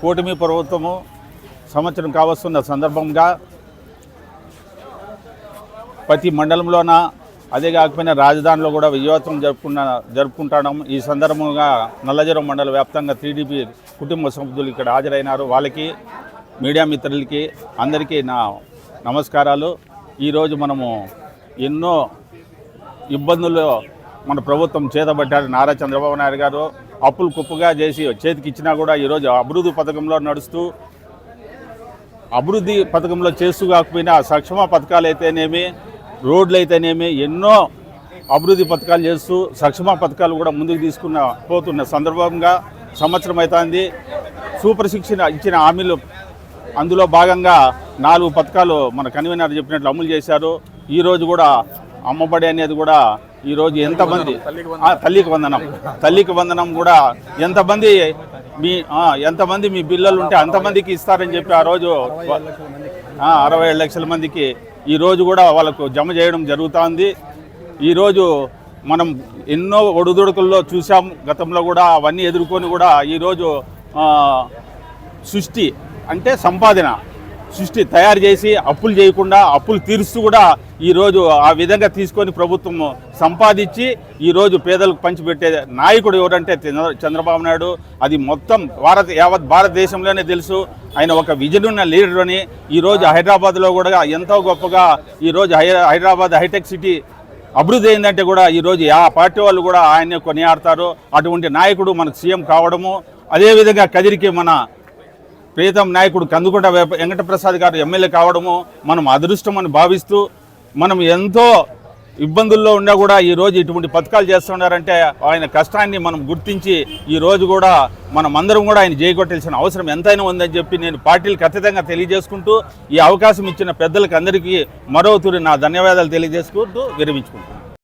కూటమి ప్రభుత్వము సంవత్సరం కావస్తున్న సందర్భంగా ప్రతి మండలంలోన అదే కాకపోయినా రాజధానిలో కూడా విజయోత్సవం జరుపుకున్న జరుపుకుంటాం ఈ సందర్భంగా నల్లజరం మండల వ్యాప్తంగా టీడీపీ కుటుంబ సభ్యులు ఇక్కడ హాజరైనారు. వాళ్ళకి మీడియా మిత్రులకి అందరికీ నా నమస్కారాలు. ఈరోజు మనము ఎన్నో ఇబ్బందులు మన ప్రభుత్వం చేతబట్టారు నారా చంద్రబాబు నాయుడు గారు. అప్పులు కుప్పగా చేసి చేతికి ఇచ్చినా కూడా ఈరోజు అభివృద్ధి పథకంలో నడుస్తూ అభివృద్ధి పథకంలో చేస్తూ కాకపోయినా సంక్షేమ పథకాలు అయితేనేమి రోడ్లు అయితేనేమి ఎన్నో అభివృద్ధి పథకాలు చేస్తూ సంక్షేమ పథకాలు కూడా ముందుకు తీసుకున్న పోతున్న సందర్భంగా సంవత్సరం అవుతుంది సూపర్ శిక్షణ ఇచ్చిన హామీలు అందులో భాగంగా నాలుగు పథకాలు మన కన్వీనర్ చెప్పినట్లు అమలు చేశారు. ఈరోజు కూడా అమ్మబడి అనేది కూడా ఈరోజు ఎంతమంది తల్లికి వందనం తల్లికి వందనం. కూడా ఎంతమంది మీ ఎంతమంది మీ పిల్లలు ఉంటే అంతమందికి ఇస్తారని చెప్పి ఆ రోజు అరవై ఏడు లక్షల మందికి ఈ రోజు కూడా వాళ్ళకు జమ చేయడం జరుగుతోంది. ఈరోజు మనం ఎన్నో ఒడిదుడుకుల్లో చూసాం గతంలో కూడా అవన్నీ ఎదుర్కొని కూడా ఈరోజు సృష్టి అంటే సంపాదన. సృష్టి తయారు చేసి అప్పులు చేయకుండా అప్పులు తీరుస్తూ కూడా ఈరోజు ఆ విధంగా తీసుకొని ప్రభుత్వం సంపాదించి ఈరోజు పేదలకు పంచిపెట్టే నాయకుడు ఎవరంటే చంద్ర- చంద్రబాబు నాయుడు. అది మొత్తం భారత యావత్ భారతదేశంలోనే తెలుసు. ఆయన ఒక విజన్ ఉన్న లీడర్ అని. ఈరోజు హైదరాబాద్లో కూడా ఎంతో గొప్పగా ఈరోజు హై హైదరాబాద్ హైటెక్ సిటీ అభివృద్ధి అయిందంటే కూడా ఈరోజు ఆ పార్టీ వాళ్ళు కూడా ఆయన్ని కొనియాడతారు. అటువంటి నాయకుడు మనకు సీఎం కావడము. అదేవిధంగా కదిరికి మన ప్రీతం నాయకుడు కందుకుంట వెంకట వెంకటప్రసాద్ గారు ఎమ్మెల్యే కావడము మనం అదృష్టం అని భావిస్తూ మనం ఎంతో ఇబ్బందుల్లో ఉన్నా కూడా ఈ రోజు ఇటువంటి పథకాలు చేస్తున్నారంటే ఆయన కష్టాన్ని మనం గుర్తించి ఈ రోజు కూడా మనం అందరం కూడా ఆయన చేయగొట్టాల్సిన అవసరం ఎంతైనా ఉందని చెప్పి నేను పార్టీలు ఖచ్చితంగా తెలియజేసుకుంటూ ఈ అవకాశం ఇచ్చిన పెద్దలకు అందరికీ మరో నా ధన్యవాదాలు తెలియజేసుకుంటూ విరమించుకుంటాను